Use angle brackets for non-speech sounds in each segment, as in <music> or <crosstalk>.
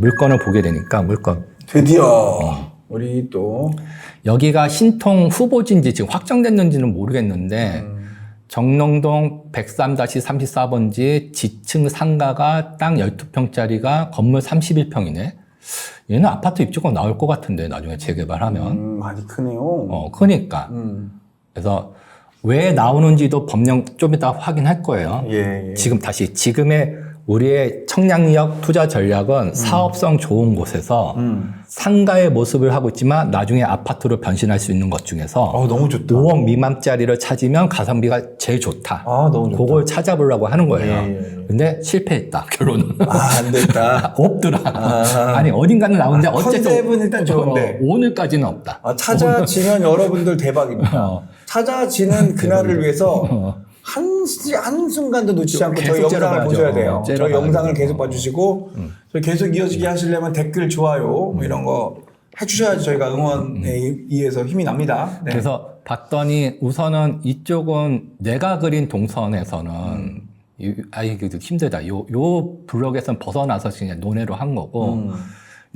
물건을 보게 되니까 물건 드디어 우리 또 여기가 신통 후보지인지 지금 확정됐는지는 모르겠는데 정릉동 103-34번지 지층 상가가 땅 12평짜리가 건물 31평이네. 얘는 아파트 입주권 나올 것 같은데 나중에 재개발하면. 음, 많이 크네요. 어, 그러니까. 음. 그래서 왜 나오는지도 법령 좀 이따 확인할 거예요. 예, 예. 지금 다시 지금의 우리의 청량력 투자 전략은 사업성 좋은 곳에서 음. 상가의 모습을 하고 있지만 나중에 아파트로 변신할 수 있는 것 중에서 어, 너무 좋다. 5억 미만짜리를 찾으면 가성비가 제일 좋다. 아, 너무 좋다. 그걸 찾아보려고 하는 거예요. 예, 예, 예. 근데 실패했다. 결론은 아, 안 됐다. <laughs> 없더라. 아. 아. 니 어딘가는 나오는데 어쨌든 컨셉은 일단 좋은데. 어, 오늘까지는 없다. 아, 찾아지면 여러분들 대박입니다. <laughs> 어. 찾아지는 그날을 위해서 <laughs> 한, 시- 한 순간도 놓치지 않고 저희 영상을 째려봐야죠. 보셔야 돼요. 어, 저희 째려봐야죠. 영상을 계속 봐주시고 저희 계속 이어지게 하시려면 댓글, 좋아요 뭐 이런 거 해주셔야지 저희가 응원에 의해서 힘이 납니다. 네. 그래서 봤더니 우선은 이쪽은 내가 그린 동선에서는 음. 이- 아 이게 좀 힘들다. 요, 요 블록에선 벗어나서 그냥 논해로 한 거고 음.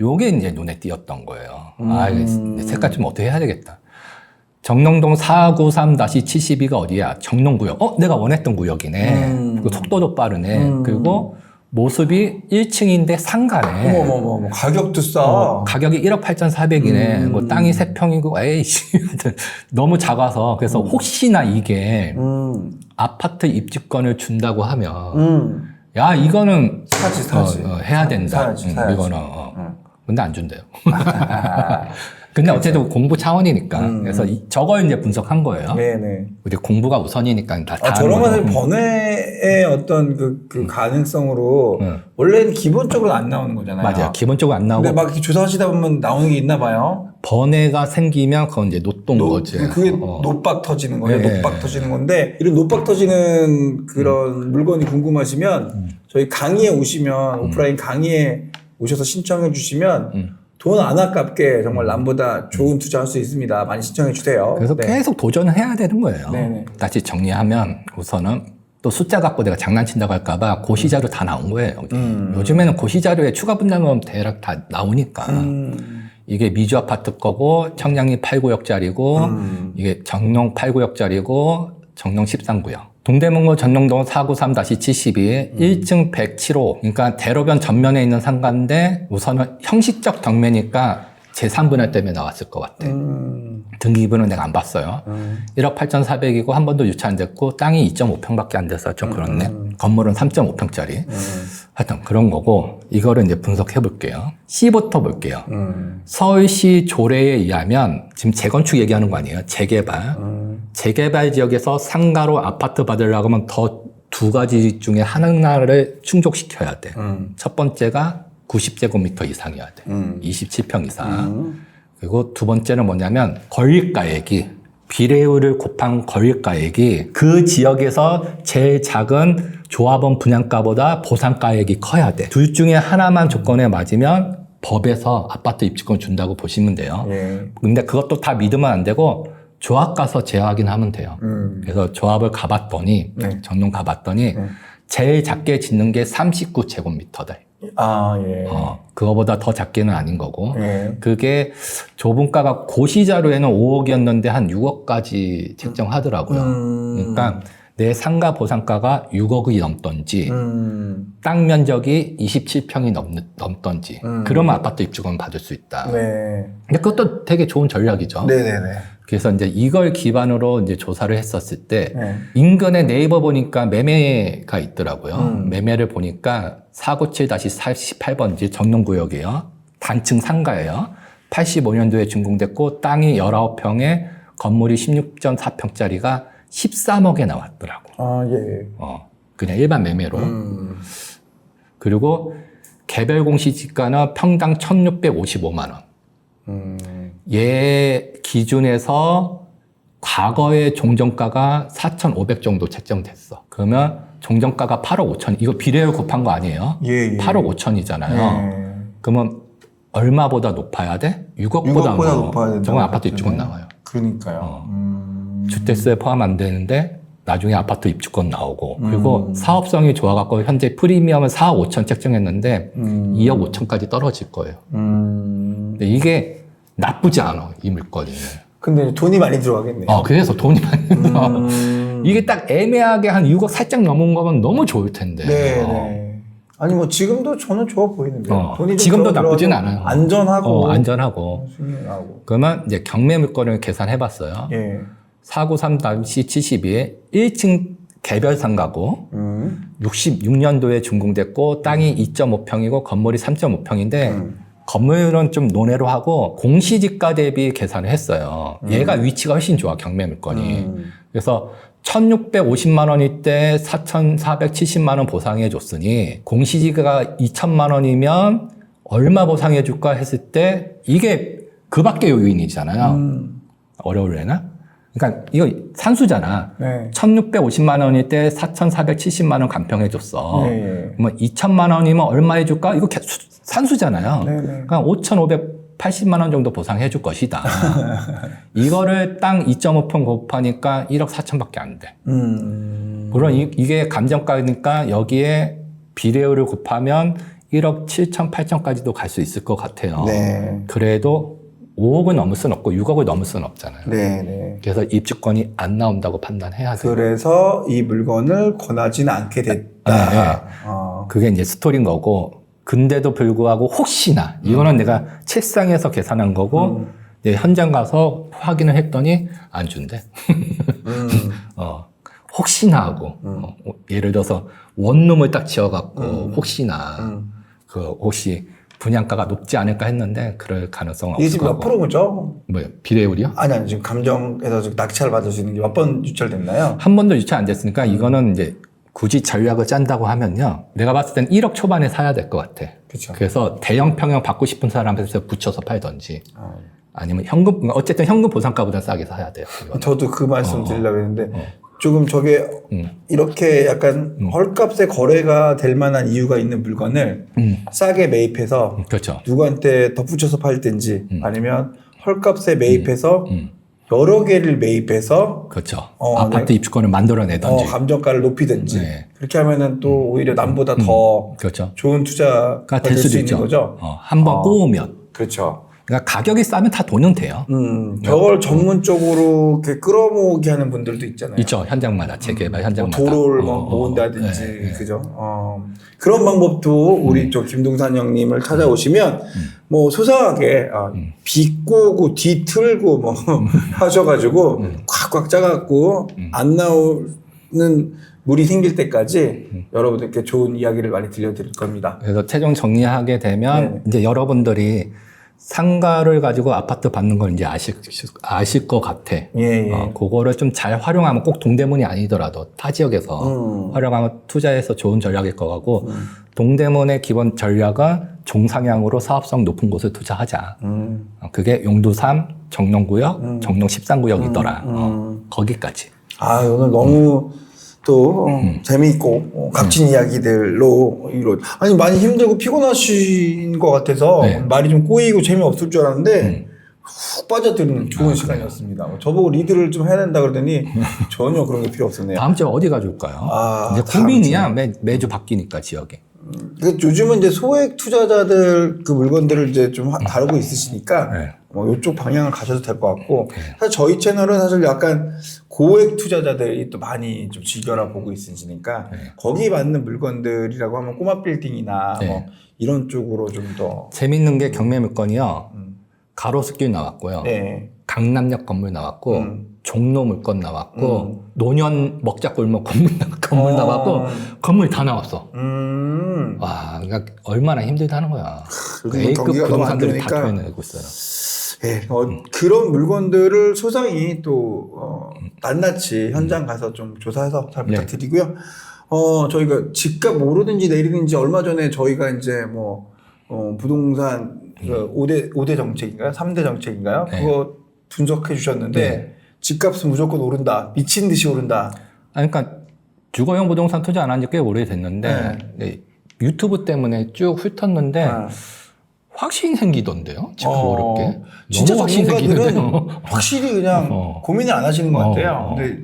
요게 이제 눈에 띄었던 거예요. 음. 아, 색깔 좀 어떻게 해야 되겠다. 정릉동 493-72가 어디야? 정릉구역. 어, 내가 원했던 구역이네. 음. 그리고 속도도 빠르네. 음. 그리고 모습이 1층인데 상가네. 어머머머 가격도 싸. 어, 가격이 1억 8,400이네. 음. 뭐 땅이 3평이고, 에이씨. 너무 작아서. 그래서 혹시나 이게 음. 아파트 입주권을 준다고 하면, 음. 야, 이거는 사지 사지. 어, 어, 해야 된다. 사야지 응, 사야지. 이거는. 어. 응. 근데 안 준대요. <laughs> 근데 어쨌든 공부 차원이니까. 음. 그래서 이- 저걸 이제 분석한 거예요. 네네. 우리 공부가 우선이니까 다, 다 아, 저런. 것은 번외의 어떤 그, 그 가능성으로 음. 원래는 기본적으로 안 나오는 거잖아요. 맞아요. 기본적으로 안 나오고 근데 막 이렇게 조사하시다 보면 나오는 게 있나 봐요. 번외가 생기면 그건 이제 노동 노- 거지. 그게 어. 노박 터지는 거예요. 네. 노박 터지는 건데 이런 노박 터지는 그런 물건이 궁금하시면 저희 강의에 오시면 오프라인 강의에 오셔서 신청해 주시면 음. 돈 안 아깝게 정말 남보다 좋은 투자할 수 있습니다. 많이 신청해 주세요. 그래서 네. 계속 도전을 해야 되는 거예요. 네네. 다시 정리하면 우선은 또 숫자 갖고 내가 장난친다고 할까봐 고시자료 다 나온 거예요. 음. 요즘에는 고시자료에 추가 분담금 대략 다 나오니까 음. 이게 미주 아파트 거고 청량리 8구역짜리고 음. 이게 정릉 8구역짜리고 정릉 13구역. 동대문구 전릉동 493-72 1층 107호 그러니까 대로변 전면에 있는 상가인데 우선은 형식적 경매니까 제3분할 때문에 나왔을 것 같아. 음. 등기부는 내가 안 봤어요. 음. 1억 8,400이고 한 번도 유치 안 됐고 땅이 2.5평밖에 안 돼서 좀 그렇네. 건물은 3.5평짜리. 하여튼 그런 거고 이거를 이제 분석해 볼게요. C부터 볼게요. 음. 서울시 조례에 의하면 지금 재건축 얘기하는 거 아니에요? 재개발. 음. 재개발 지역에서 상가로 아파트 받으려고 하면 더 두 가지 중에 하나를 충족시켜야 돼. 음. 첫 번째가 90제곱미터 이상이어야 돼. 음. 27평 이상. 음. 그리고 두 번째는 뭐냐면 권리가액이 비례율을 곱한 권리가액이 그 지역에서 제일 작은 조합원 분양가보다 보상가액이 커야 돼. 둘 중에 하나만 조건에 맞으면 법에서 아파트 입주권 준다고 보시면 돼요. 예. 근데 그것도 다 믿으면 안 되고 조합 가서 재확인 하면 돼요. 음. 그래서 조합을 가봤더니 네. 정론 가봤더니 네. 제일 작게 짓는 게 39제곱미터다. 아, 예. 어, 그거보다 더 작게는 아닌 거고. 예. 그게 조분가가 고시 자료에는 5억이었는데 한 6억까지 책정하더라고요. 음. 그러니까 내 상가 보상가가 6억이 넘던지 음. 땅 면적이 27평이 넘, 넘던지 음. 그러면 아파트 입주권 받을 수 있다. 네. 근데 그것도 되게 좋은 전략이죠. 네네네. 그래서 이제 이걸 기반으로 이제 조사를 했었을 때 네. 인근에 네이버 보니까 매매가 있더라고요. 음. 매매를 보니까 497-48번지 정릉구역이에요. 단층 상가예요. 85년도에 준공됐고 땅이 19평에 건물이 16.4평짜리가 13억에 나왔더라고. 아, 예. 어, 그냥 일반 매매로. 음. 그리고 개별 공시 지가는 평당 1,655만 원. 음. 얘 기준에서 과거의 종전가가 4,500 정도 책정됐어. 그러면 종전가가 8억 5천, 이거 비례율 곱한 거 아니에요? 예, 예. 8억 5천이잖아요. 네. 그러면 얼마보다 높아야 돼? 6억보다, 6억보다 높아야 된다고 저건 아파트. 입주권 나와요. 그러니까요. 어. 음. 주택수에 포함 안 되는데 나중에 아파트 입주권 나오고 그리고 사업성이 좋아갖고 현재 프리미엄은 4억 5천 책정했는데 음. 2억 5천까지 떨어질 거예요. 음. 근데 이게 나쁘지 않아 이 물건이. 근데 돈이 많이 들어가겠네요. 어 그래서 돈이 많이 들어. 음. 이게 딱 애매하게 한 6억 살짝 넘은 거면 너무 좋을 텐데. 네, 어. 네. 아니 뭐 지금도 저는 좋아 보이는데. 어, 돈이 좀 지금도 나쁘진 않아요. 안전하고 어, 안전하고. 순하고. 그러면 이제 경매 물건을 계산해봤어요. 예. 493-72에 1층 개별 상가고 음. 66년도에 준공됐고 땅이 2.5평이고 건물이 3.5평인데 음. 건물은 좀 논외로 하고 공시지가 대비 계산을 했어요. 얘가 위치가 훨씬 좋아 경매 물건이. 음. 그래서 1,650만 원일 때 4,470만 원 보상해 줬으니 공시지가가 2천만 원이면 얼마 보상해 줄까 했을 때 이게 그밖에 요인이잖아요. 음. 어려울래나? 그러니까 이거 산수잖아. 네. 1,650만 원일 때 4,470만 원 감평해 줬어. 예, 예. 그러면 2천만 원이면 얼마 해줄까? 이거 개- 수- 산수잖아요. 네, 네. 그러니까 5,580만 원 정도 보상해 줄 것이다. <laughs> 이거를 땅 2.5평 곱하니까 1억 4천밖에 안 돼. 음. 물론 이, 게 감정가니까 여기에 비례율을 곱하면 1억 7천, 8천까지도 갈 수 있을 것 같아요. 네. 그래도 5억은 넘을 수는 없고 6억을 넘을 수는 없잖아요. 네, 네. 그래서 입주권이 안 나온다고 판단해야 돼요. 그래서 이 물건을 권하지는 않게 됐다. 네, 네. 어. 그게 이제 스토리인 거고, 근데도 불구하고 혹시나, 이거는 내가 책상에서 계산한 거고, 음. 이제 현장 가서 확인을 했더니 안 준대. 음. <laughs> 어, 혹시나 하고, 어, 예를 들어서 원룸을 딱 지어갖고, 혹시나, 음. 그, 혹시 분양가가 높지 않을까 했는데, 그럴 가능성은 이게 없을 지금 몇 거고. 프로죠? 뭐요? 비례율이요? 아니, 아니, 지금 감정에서 지금 낙찰 받을 수 있는 게 몇 번 유찰됐나요? 한 번도 유찰 안 됐으니까 음. 이거는 이제 굳이 전략을 짠다고 하면요. 내가 봤을 땐 1억 초반에 사야 될 것 같아. 그렇죠. 그래서 대형 평형 받고 싶은 사람한테 붙여서 팔던지 어. 아니면 현금 어쨌든 현금 보상가보다 싸게 사야 돼요. 이거는. 저도 그 말씀 드리려고 했는데 어. 조금 저게 음. 이렇게 약간 헐값에 거래가 될 만한 이유가 있는 물건을 음. 싸게 매입해서 그렇죠. 누구한테 덧붙여서 팔든지 아니면 헐값에 매입해서 음. 여러 개를 매입해서 그렇죠. 어, 아파트 입주권을 어, 만들어내던지. 감정가를 높이든지 네. 그렇게 하면은 또 오히려 남보다 더 그렇죠. 좋은 투자가 가될 수도 있는 있죠. 거죠. 어, 한번 어. 꼬우면. 그렇죠. 그러니까 가격이 싸면 다 돈은 돼요. 음, 저걸 전문적으로 이렇게 끌어모으기 하는 분들도 있잖아요. 있죠. 현장마다 재개발 현장마다. 뭐 도로를 뭐 어, 어, 모은다든지 네, 네. 그죠 어, 그런 방법도 우리 저 김동산 형님을 찾아오시면 음. 뭐 소상하게 아, 비꼬고 뒤틀고 뭐 <laughs> 하셔가지고 음. 꽉꽉 짜갖고 안 나오는 물이 생길 때까지 음. 여러분들께 좋은 이야기를 많이 들려드릴 겁니다. 그래서 최종 정리하게 되면 네. 이제 여러분들이 상가를 가지고 아파트 받는 걸 이제 아실, 아실 것 같아. 예, 예. 어, 그거를 좀 잘 활용하면 꼭 동대문이 아니더라도 타 지역에서 음. 활용하면 투자해서 좋은 전략일 것 같고 동대문의 기본 전략은 종상향으로 사업성 높은 곳을 투자하자. 음. 어, 그게 용두삼, 정농구역, 정농 13구역이더라. 음. 어, 거기까지. 아 오늘 너무 또 어, 재미있고 어, 값진 이야기들로 이루 아니 많이 힘들고 피곤하신 것 같아서 네. 말이 좀 꼬이고 재미없을 줄 알았는데 훅 빠져드는 좋은 시간이었습니다. 저보고 리드를 좀 해야 된다 그러더니 <laughs> 전혀 그런 게 필요 없었네요. 다음 주에 어디 가줄까요? 아, 이제 다음 고민이야. 매, 매주 바뀌니까 지역이. 그 요즘은 이제 소액 투자자들 그 물건들을 이제 좀 하- 다루고 있으시니까 네. 뭐 이쪽 방향을 가셔도 될 것 같고 사실 저희 채널은 사실 약간 고액 투자자들이 또 많이 좀 즐겨라 보고 있으시니까 네. 거기 맞는 물건들이라고 하면 꼬마 빌딩이나 네. 뭐 이런 쪽으로 좀 더 재밌는 게 경매 물건이요. 음. 가로수길 나왔고요. 네. 강남역 건물 나왔고 음. 종로 물건 나왔고 음. 노년 먹자골목 건물, 나- 건물 어. 나왔고 건물 다 나왔어. 음. 와, 그러니까 얼마나 힘들다는 거야. 요즘은 A급 경기가 너무 안 부동산들이 다 좋으니까. 토해내고 있어요. 예, 어, 그런 물건들을 소상히 또 어, 낱낱이 현장 가서 좀 조사해서 잘 네. 부탁드리고요. 어, 저희가 집값 오르든지 내리든지 얼마 전에 저희가 이제 뭐 어, 부동산 그 5대 5대 정책인가요? 3대 정책인가요? 네. 그거 분석해 주셨는데 네. 집값은 무조건 오른다. 미친 듯이 오른다. 아니, 그러니까 주거용 부동산 투자 안 한 지 꽤 오래됐는데 네, 유튜브 때문에 쭉 훑었는데 아. 확신 생기던데요? 지금 어, 어렵게. 진짜 확신 생기는데요. 확실히 그냥 <laughs> 어. 고민을 안 하시는 것 같아요. 어, 어. 근데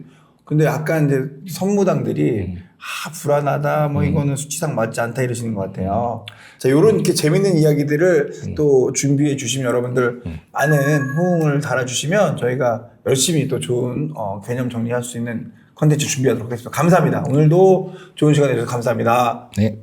근데 약간 이제 선무당들이 음. 아 불안하다 뭐 이거는 수치상 맞지 않다 이러시는 것 같아요. 자 요런 이렇게 재밌는 이야기들을 음. 또 준비해 주시면 여러분들 많은 호응을 달아주시면 저희가 열심히 또 좋은 어, 개념 정리할 수 있는 컨텐츠 준비하도록 하겠습니다. 감사합니다. 오늘도 좋은 시간 내주셔서 감사합니다. 네.